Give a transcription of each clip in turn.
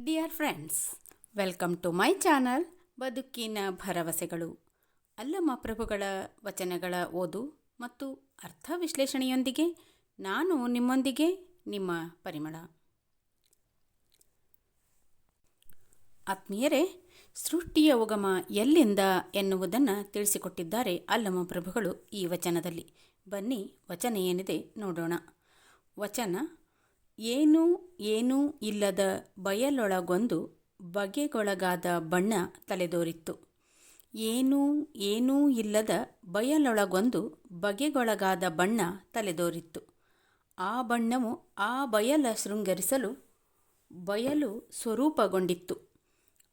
Dear friends welcome to my channel ಬದುಕಿನ ಭರವಸೆಗಳು ಅಲ್ಲಮ್ಮ ಪ್ರಭುಗಳ ವಚನಗಳ ಓದು ಮತ್ತು ಅರ್ಥ ವಿಶ್ಲೇಷಣೆಯೊಂದಿಗೆ ನಾನು ನಿಮ್ಮೊಂದಿಗೆ ನಿಮ್ಮ ಪರಿಮಳ. ಆತ್ಮೀಯರೇ, ಸೃಷ್ಟಿಯ ಉಗಮ ಎಲ್ಲಿಂದ ಎನ್ನುವುದನ್ನು ತಿಳಿಸಿಕೊಟ್ಟಿದ್ದಾರೆ ಅಲ್ಲಮ್ಮ ಪ್ರಭುಗಳು ಈ ವಚನದಲ್ಲಿ. ಬನ್ನಿ, ವಚನ ಏನಿದೆ ನೋಡೋಣ. ವಚನ ಏನೂ ಏನೂ ಇಲ್ಲದ ಬಯಲೊಳಗೊಂದು ಬಗೆಗೊಳಗಾದ ಬಣ್ಣ ತಲೆದೋರಿತ್ತು. ಏನೂ ಏನೂ ಇಲ್ಲದ ಬಯಲೊಳಗೊಂದು ಬಗೆಗೊಳಗಾದ ಬಣ್ಣ ತಲೆದೋರಿತ್ತು. ಆ ಬಣ್ಣವು ಆ ಬಯಲ ಶೃಂಗರಿಸಲು ಬಯಲು ಸ್ವರೂಪಗೊಂಡಿತ್ತು.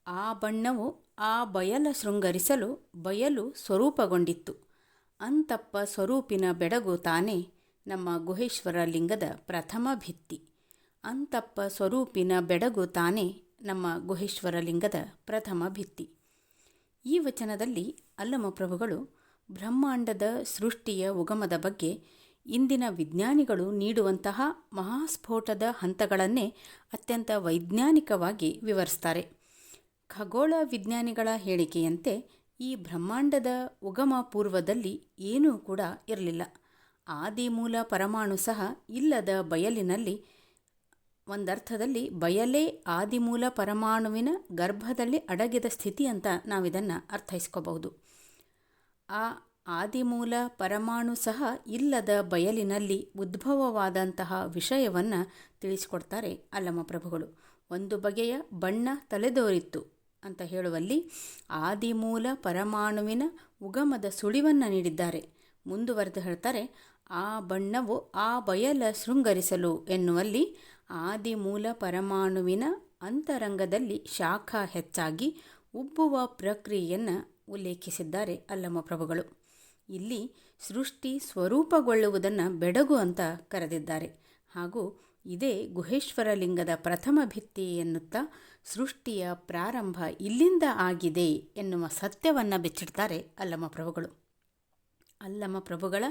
ಆ ಬಣ್ಣವು ಆ ಬಯಲ ಶೃಂಗರಿಸಲು ಬಯಲು ಸ್ವರೂಪಗೊಂಡಿತ್ತು. ಅಂತಪ್ಪ ಸ್ವರೂಪಿನ ಬೆಡಗು ತಾನೇ ನಮ್ಮ ಗುಹೇಶ್ವರ ಲಿಂಗದ ಪ್ರಥಮ ಭಿತ್ತಿ. ಅಂತಪ್ಪ ಸ್ವರೂಪಿನ ಬೆಡಗು ತಾನೇ ನಮ್ಮ ಗುಹೇಶ್ವರ ಲಿಂಗದ ಪ್ರಥಮ ಭಿತ್ತಿ. ಈ ವಚನದಲ್ಲಿ ಅಲ್ಲಮ ಪ್ರಭುಗಳು ಬ್ರಹ್ಮಾಂಡದ ಸೃಷ್ಟಿಯ ಉಗಮದ ಬಗ್ಗೆ ಇಂದಿನ ವಿಜ್ಞಾನಿಗಳು ನೀಡುವಂತಹ ಮಹಾಸ್ಫೋಟದ ಹಂತಗಳನ್ನೇ ಅತ್ಯಂತ ವೈಜ್ಞಾನಿಕವಾಗಿ ವಿವರಿಸ್ತಾರೆ. ಖಗೋಳ ವಿಜ್ಞಾನಿಗಳ ಹೇಳಿಕೆಯಂತೆ ಈ ಬ್ರಹ್ಮಾಂಡದ ಉಗಮ ಪೂರ್ವದಲ್ಲಿ ಏನೂ ಕೂಡ ಇರಲಿಲ್ಲ. ಆದಿಮೂಲ ಪರಮಾಣು ಸಹ ಇಲ್ಲದ ಬಯಲಿನಲ್ಲಿ ಒಂದರ್ಥದಲ್ಲಿ ಬಯಲೇ ಆದಿಮೂಲ ಪರಮಾಣುವಿನ ಗರ್ಭದಲ್ಲಿ ಅಡಗಿದ ಸ್ಥಿತಿ ಅಂತ ನಾವಿದನ್ನು ಅರ್ಥೈಸ್ಕೋಬಹುದು. ಆ ಆದಿಮೂಲ ಪರಮಾಣು ಸಹ ಇಲ್ಲದ ಬಯಲಿನಲ್ಲಿ ಉದ್ಭವವಾದಂತಹ ವಿಷಯವನ್ನು ತಿಳಿಸಿಕೊಡ್ತಾರೆ ಅಲ್ಲಮ ಪ್ರಭುಗಳು. ಒಂದು ಬಗೆಯ ಬಣ್ಣ ತಲೆದೋರಿತ್ತು ಅಂತ ಹೇಳುವಲ್ಲಿ ಆದಿಮೂಲ ಪರಮಾಣುವಿನ ಉಗಮದ ಸುಳಿವನ್ನು ನೀಡಿದ್ದಾರೆ. ಮುಂದುವರೆದು ಹೇಳ್ತಾರೆ, ಆ ಬಣ್ಣವು ಆ ಬಯಲ ಶೃಂಗರಿಸಲು ಎನ್ನುವಲ್ಲಿ ಆದಿಮೂಲ ಪರಮಾಣುವಿನ ಅಂತರಂಗದಲ್ಲಿ ಶಾಖ ಹೆಚ್ಚಾಗಿ ಉಬ್ಬುವ ಪ್ರಕ್ರಿಯೆಯನ್ನು ಉಲ್ಲೇಖಿಸಿದ್ದಾರೆ ಅಲ್ಲಮ ಪ್ರಭುಗಳು. ಇಲ್ಲಿ ಸೃಷ್ಟಿ ಸ್ವರೂಪಗೊಳ್ಳುವುದನ್ನು ಬೆಡಗು ಅಂತ ಕರೆದಿದ್ದಾರೆ. ಹಾಗೂ ಇದೇ ಗುಹೇಶ್ವರ ಲಿಂಗದ ಪ್ರಥಮ ಭಿತ್ತಿ ಎನ್ನುತ್ತಾ ಸೃಷ್ಟಿಯ ಪ್ರಾರಂಭ ಇಲ್ಲಿಂದ ಆಗಿದೆ ಎನ್ನುವ ಸತ್ಯವನ್ನು ಬಿಚ್ಚಿಡ್ತಾರೆ ಅಲ್ಲಮ ಪ್ರಭುಗಳು. ಅಲ್ಲಮ ಪ್ರಭುಗಳ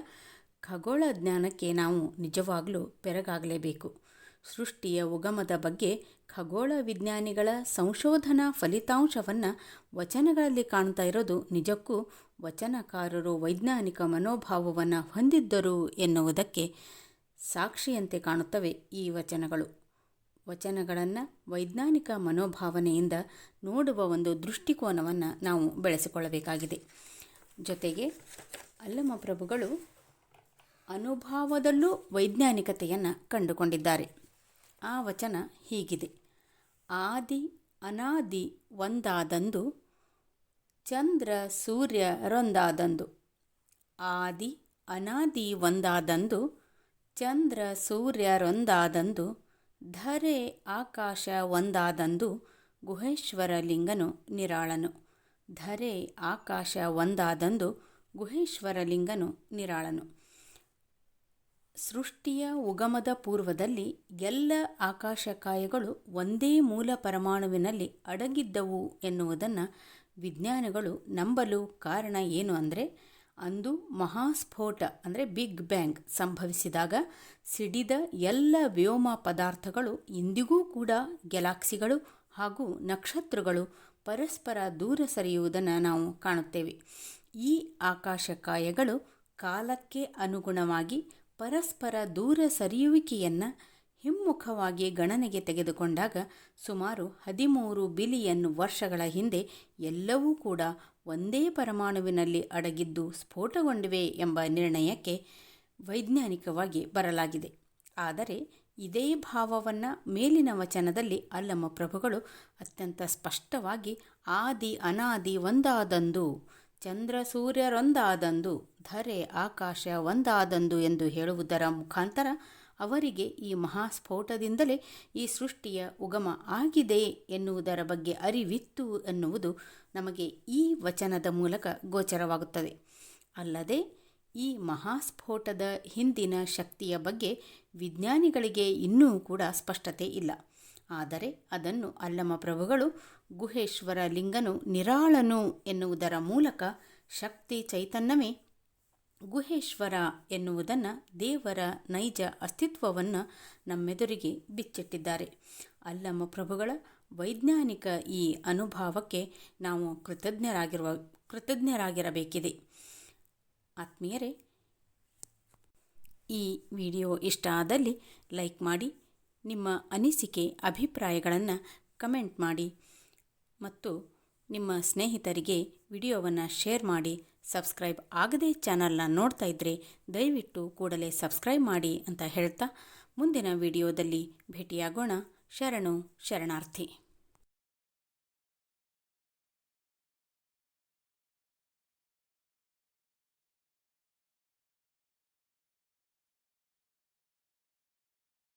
ಖಗೋಳ ಜ್ಞಾನಕ್ಕೆ ನಾವು ನಿಜವಾಗಲೂ ಬೆರಗಾಗಲೇಬೇಕು. ಸೃಷ್ಟಿಯ ಉಗಮದ ಬಗ್ಗೆ ಖಗೋಳ ವಿಜ್ಞಾನಿಗಳ ಸಂಶೋಧನಾ ಫಲಿತಾಂಶವನ್ನು ವಚನಗಳಲ್ಲಿ ಕಾಣ್ತಾ ಇರೋದು ನಿಜಕ್ಕೂ ವಚನಕಾರರು ವೈಜ್ಞಾನಿಕ ಮನೋಭಾವವನ್ನು ಹೊಂದಿದ್ದರು ಎನ್ನುವುದಕ್ಕೆ ಸಾಕ್ಷಿಯಂತೆ ಕಾಣುತ್ತವೆ ಈ ವಚನಗಳು. ವಚನಗಳನ್ನು ವೈಜ್ಞಾನಿಕ ಮನೋಭಾವನೆಯಿಂದ ನೋಡುವ ಒಂದು ದೃಷ್ಟಿಕೋನವನ್ನು ನಾವು ಬೆಳೆಸಿಕೊಳ್ಳಬೇಕಾಗಿದೆ. ಜೊತೆಗೆ ಅಲ್ಲಮ ಪ್ರಭುಗಳು ಅನುಭಾವದಲ್ಲೂ ವೈಜ್ಞಾನಿಕತೆಯನ್ನು ಕಂಡುಕೊಂಡಿದ್ದಾರೆ. ಆ ವಚನ ಹೀಗಿದೆ. ಆದಿ ಅನಾದಿ ಒಂದಾದಂದು, ಚಂದ್ರ ಸೂರ್ಯ ರೊಂದಾದಂದು. ಆದಿ ಅನಾದಿ ಒಂದಾದಂದು, ಚಂದ್ರ ಸೂರ್ಯ ರೊಂದಾದಂದು, ಧರೆ ಆಕಾಶ ಒಂದಾದಂದು, ಗುಹೇಶ್ವರ ಲಿಂಗನು ನಿರಾಳನು. ಧರೆ ಆಕಾಶ ಒಂದಾದಂದು, ಗುಹೇಶ್ವರ ಲಿಂಗನು ನಿರಾಳನು. ಸೃಷ್ಟಿಯ ಉಗಮದ ಪೂರ್ವದಲ್ಲಿ ಎಲ್ಲ ಆಕಾಶಕಾಯಗಳು ಒಂದೇ ಮೂಲ ಪರಮಾಣುವಿನಲ್ಲಿ ಅಡಗಿದ್ದವು ಎನ್ನುವುದನ್ನು ವಿಜ್ಞಾನಿಗಳು ನಂಬಲು ಕಾರಣ ಏನು ಅಂದರೆ, ಅಂದು ಮಹಾಸ್ಫೋಟ ಅಂದರೆ ಬಿಗ್ ಬ್ಯಾಂಗ್ ಸಂಭವಿಸಿದಾಗ ಸಿಡಿದ ಎಲ್ಲ ವ್ಯೋಮ ಪದಾರ್ಥಗಳು, ಇಂದಿಗೂ ಕೂಡ ಗ್ಯಾಲಾಕ್ಸಿಗಳು ಹಾಗೂ ನಕ್ಷತ್ರಗಳು ಪರಸ್ಪರ ದೂರ ಸರಿಯುವುದನ್ನು ನಾವು ಕಾಣುತ್ತೇವೆ. ಈ ಆಕಾಶಕಾಯಗಳು ಕಾಲಕ್ಕೆ ಅನುಗುಣವಾಗಿ ಪರಸ್ಪರ ದೂರ ಸರಿಯುವಿಕೆಯನ್ನು ಹಿಮ್ಮುಖವಾಗಿ ಗಣನೆಗೆ ತೆಗೆದುಕೊಂಡಾಗ ಸುಮಾರು ಹದಿಮೂರು ಬಿಲಿಯನ್ ವರ್ಷಗಳ ಹಿಂದೆ ಎಲ್ಲವೂ ಕೂಡ ಒಂದೇ ಪರಮಾಣುವಿನಲ್ಲಿ ಅಡಗಿದ್ದು ಸ್ಫೋಟಗೊಂಡಿವೆ ಎಂಬ ನಿರ್ಣಯಕ್ಕೆ ವೈಜ್ಞಾನಿಕವಾಗಿ ಬರಲಾಗಿದೆ. ಆದರೆ ಇದೇ ಭಾವವನ್ನು ಮೇಲಿನ ವಚನದಲ್ಲಿ ಅಲ್ಲಮ ಪ್ರಭುಗಳು ಅತ್ಯಂತ ಸ್ಪಷ್ಟವಾಗಿ ಆದಿ ಅನಾದಿ ಒಂದಾದಂದು, ಚಂದ್ರ ಸೂರ್ಯರೊಂದಾದಂದು ಧರೆ ಆಕಾಶ ಒಂದಾದಂದು ಎಂದು ಹೇಳುವುದರ ಮುಖಾಂತರ ಅವರಿಗೆ ಈ ಮಹಾಸ್ಫೋಟದಿಂದಲೇ ಈ ಸೃಷ್ಟಿಯ ಉಗಮ ಆಗಿದೆ ಎನ್ನುವುದರ ಬಗ್ಗೆ ಅರಿವಿತ್ತು ಎನ್ನುವುದು ನಮಗೆ ಈ ವಚನದ ಮೂಲಕ ಗೋಚರವಾಗುತ್ತದೆ. ಅಲ್ಲದೆ ಈ ಮಹಾಸ್ಫೋಟದ ಹಿಂದಿನ ಶಕ್ತಿಯ ಬಗ್ಗೆ ವಿಜ್ಞಾನಿಗಳಿಗೆ ಇನ್ನೂ ಕೂಡ ಸ್ಪಷ್ಟತೆ ಇಲ್ಲ. ಆದರೆ ಅದನ್ನು ಅಲ್ಲಮ ಪ್ರಭುಗಳು ಗುಹೇಶ್ವರ ಲಿಂಗನು ನಿರಾಳನು ಎನ್ನುವುದರ ಮೂಲಕ ಶಕ್ತಿ ಚೈತನ್ಯವೇ ಗುಹೇಶ್ವರ ಎನ್ನುವುದನ್ನು ದೇವರ ನೈಜ ಅಸ್ತಿತ್ವವನ್ನು ನಮ್ಮೆದುರಿಗೆ ಬಿಚ್ಚಿಟ್ಟಿದ್ದಾರೆ. ಅಲ್ಲಮ ಪ್ರಭುಗಳ ವೈಜ್ಞಾನಿಕ ಈ ಅನುಭವಕ್ಕೆ ನಾವು ಕೃತಜ್ಞರಾಗಿರುವ ಕೃತಜ್ಞರಾಗಿರಬೇಕಿದೆ. ಆತ್ಮೀಯರೇ, ಈ ವಿಡಿಯೋ ಇಷ್ಟ ಆದಲ್ಲಿ ಲೈಕ್ ಮಾಡಿ, ನಿಮ್ಮ ಅನಿಸಿಕೆ, ಅಭಿಪ್ರಾಯಗಳನ್ನು ಕಮೆಂಟ್ ಮಾಡಿ ಮತ್ತು ನಿಮ್ಮ ಸ್ನೇಹಿತರಿಗೆ ವಿಡಿಯೋವನ್ನು ಶೇರ್ ಮಾಡಿ. ಸಬ್ಸ್ಕ್ರೈಬ್ ಆಗದೇ ಚಾನಲ್ನ ನೋಡ್ತಾ ಇದ್ದರೆ ದಯವಿಟ್ಟು ಕೂಡಲೇ ಸಬ್ಸ್ಕ್ರೈಬ್ ಮಾಡಿ ಅಂತ ಹೇಳ್ತಾ ಮುಂದಿನ ವಿಡಿಯೋದಲ್ಲಿ ಭೇಟಿಯಾಗೋಣ. ಶರಣು, ಶರಣಾರ್ಥಿ.